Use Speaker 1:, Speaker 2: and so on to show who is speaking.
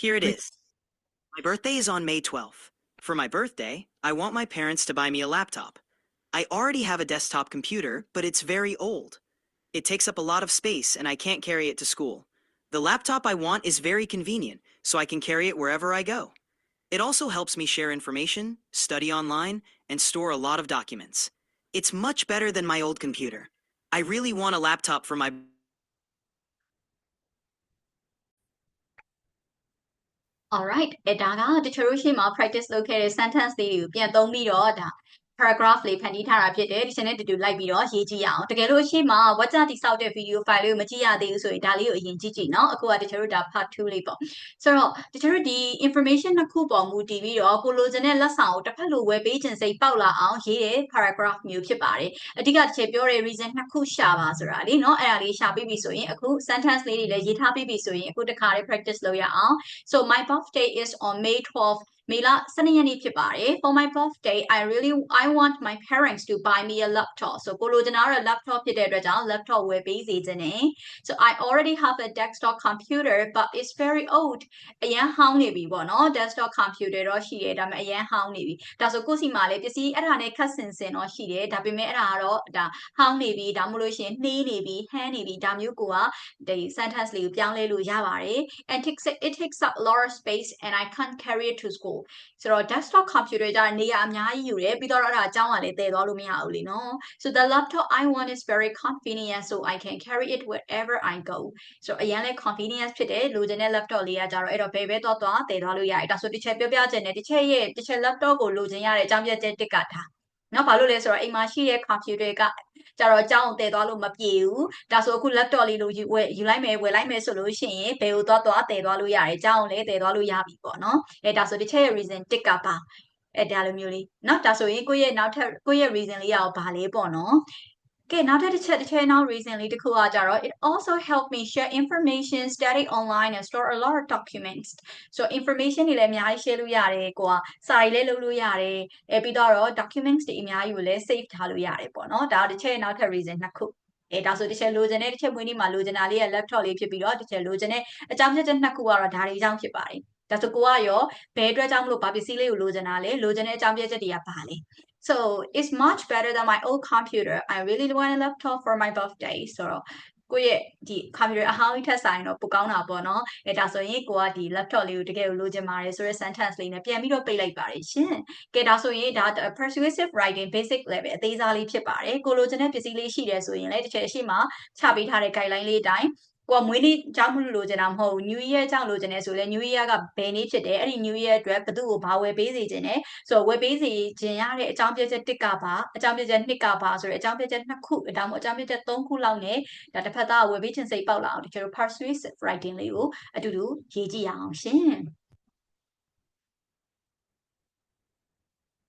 Speaker 1: Here it is. My birthday is on May 12th. For my birthday, I want my parents to buy me a laptop. I already have a desktop computer, but it's very old. It takes up a lot of space and I can't carry it to school. The laptop I want is very convenient, so I can carry it wherever I go. It also helps me share information, study online, and store a lot of documents. It's much better than my old computer. I really want a laptop for my
Speaker 2: alright အဲဒါကတချို့တို့ရှိမှာ practice လုပ်ခဲ့တဲ့ sentence လေးတွေကိုပြန်သုံးပြီးတော့ဒါ paragraph လေးဖန်တီးထားတာဖြစ်တယ်ဒီချက်နဲ့တူတူလိုက်ပြီးတော့ရေးကြည့်ရအောင်တကယ်လို့ရှိမှ WhatsApp တိစောက်တဲ့ video file လေးကိုမကြည့်ရသေးဘူးဆိုရင်ဒါလေးကိုအရင်ကြည့်ကြည့်နော်အခုကတချို့တို့ဒါ part 2လေးပေါ့ဆိုတော့တချို့တို့ဒီ information နှစ်ခုပေါ်မူတည်ပြီးတော့ကိုလိုချင်တဲ့လက်ဆောင်ကိုတစ်ဖက်လိုဝယ်ပေးခြင်းစိတ်ပေါက်လာအောင်ရေးတဲ့ paragraph မျိုးဖြစ်ပါတယ်အဓိကတစ်ချက်ပြောတဲ့ reason နှစ်ခုရှာပါဆိုတာလေနော်အဲ့ဒါလေးရှာပြီးပြီဆိုရင်အခု sentence လေးတွေလည်းရေးထားပြီးပြီဆိုရင်အခုတစ်ခါလေး practice လုပ်ရအောင် so my birthday is on May 12 မေလ12ရက်နေ့ဖြစ်ပါတယ် for my birthday I really I want my parents to buy me a laptop so ကိုလိုချင်တာတော့ laptop ဖြစ်တဲ့အတွက်ကြောင့် laptop ဝယ်ပေးစေချင်တယ် so I already have a desktop computer but it's very old အရန်ဟောင်းနေပြီပေါ့နော် desktop computer တော့ရှိတယ်ဒါပေမဲ့အရန်ဟောင်းနေပြီဒါဆိုကိုယ့်စီမှာလည်းပစ္စည်းအဲ့ဒါနဲ့ခက်ဆင်ဆင်တော့ရှိတယ်ဒါပေမဲ့အဲ့ဒါကတော့ဒါဟောင်းနေပြီဒါမှမဟုတ်ရှင်နှေးနေပြီဟန်းနေပြီဒါမျိုးကိုကဒီ sentence လေးကိုပြောင်းလဲလို့ရပါတယ် and takes it takes up a lot of space and I can't carry it to school ဆိုတော့ desktop computer ကြနေရာအများကြီးယူတယ်ပြီးတော့အဲ့ဒါအကြောင်းကလည်းတည်သွားလို့မရဘူးလीနော် so the laptop I want is very convenient so I can carry it wherever I go ဆိုတော့အရင်လဲ convenience ဖြစ်တယ်လိုချင်တဲ့ laptop လေးကကြတော့အဲ့တော့ဘယ်ပဲသွားသွားတည်သွားလို့ရတယ်ဒါဆိုတစ်ချက်ပြောပြချင်တယ်တစ်ချက်ရဲ့တစ်ချက် laptop ကိုလိုချင်ရတဲ့အကြောင်းပြချက်တစ်ကထား နော်ဘာလို့လဲဆိုတော့အိမ်မှာရှိတဲ့ computer ကကြတော့အကြောင်းတည်သွားလို့မပြေဘူးဒါဆိုအခု laptop လေးလိုယူဝယ်ယူလိုက်မယ်ဝယ်လိုက်မယ်ဆိုလို့ရှိရင်ဘယ်ကိုသွားသွားတည်သွားလို့ရတယ်အကြောင်းလည်းတည်သွားလို့ရပြီပေါ့နော်အဲဒါဆိုတစ်ချက်ရဲ့ reason တစ်ကပါအဲဒါလိုမျိုးလေးเนาะဒါဆိုရင်ကိုယ့်ရဲ့နောက်ထပ်ကိုယ့်ရဲ့ reason လေးရောဘာလဲပေါ့နော် ကဲနောက်ထပ်တစ်ချက်တစ်ချက်နောက် reason လေးတစ်ခုကကြတော့ it also help me share information study online and store a lot of documents so information တွေလည်းအများကြီး share လို့ရတယ်ကိုကစာရီလည်းလုပ်လို့ရတယ်အဲပြီးတော့ documents တွေအများကြီးကိုလည်း save ထားလို့ရတယ်ပေါ့နော်ဒါတစ်ချက်နောက်ထပ် reason နှစ်ခုအဲဒါဆိုတစ်ချက်လိုချင်တဲ့တစ်ချက်မွေးနေ့မှာလိုချင်တာလေးရဲ့ laptop လေးဖြစ်ပြီးတော့တစ်ချက်လိုချင်တဲ့အကြောင်းပြချက်နှစ်ခုကတော့ဒါတွေအကြောင်းဖြစ်ပါတယ်ဒါဆိုကိုကရောဘယ်အတွက်ကြောင့်မလို့ဘာပစ္စည်းလေးကိုလိုချင်တာလဲလိုချင်တဲ့အကြောင်းပြချက်တွေကဘာလဲ so it's much better than my old computer i really want a laptop for my birthday ဆိုတော့ကိုယ့်ရဲ့ဒီ computer အဟောင်းကြီးထက်ဆိုင်တော့ပိုကောင်းတာပေါ့နော်အဲဒါဆိုရင်ကိုကဒီ laptop လေးကိုတကယ်ကိုလိုချင်ပါတယ်ဆိုတဲ့ sentence လေးနဲ့ပြန်ပြီးတော့ပိတ်လိုက်ပါတယ်ရှင်ကဲဒါဆိုရင်ဒါ persuasive writing basic level အသေးစားလေးဖြစ်ပါတယ်ကိုလိုချင်တဲ့ပစ္စည်းလေးရှိတယ်ဆိုရင်လည်းတစ်ချက်ရှိမှချပေးထားတဲ့ guideline လေးအတိုင်း ကိုကမွေးနေ့ကြောင့်မလို့လိုချင်တာမဟုတ်ဘူး New Year ကြောင့်လိုချင်တယ်ဆိုလဲ New Year ကဘယ်နေ့ဖြစ်တယ်အဲ့ဒီ New Year အတွက်ဘသူ့ကိုဘာဝယ်ပေးစေချင်တယ်ဆိုတော့ဝယ်ပေးစေချင်ရတဲ့အကြောင်းပြချက်တစ်ကပါအကြောင်းပြချက်နှစ်ကပါဆိုတဲ့အကြောင်းပြချက်နှစ်ခုဒါမှမဟုတ်အကြောင်းပြချက်သုံးခုလောက်နဲ့ဒါတစ်ဖက်သားဝယ်ပေးခြင်းစိတ်ပေါက်လာအောင်တချို့ persuasive writing လေးကိုအတူတူရေးကြည့်ရအောင်ရှင်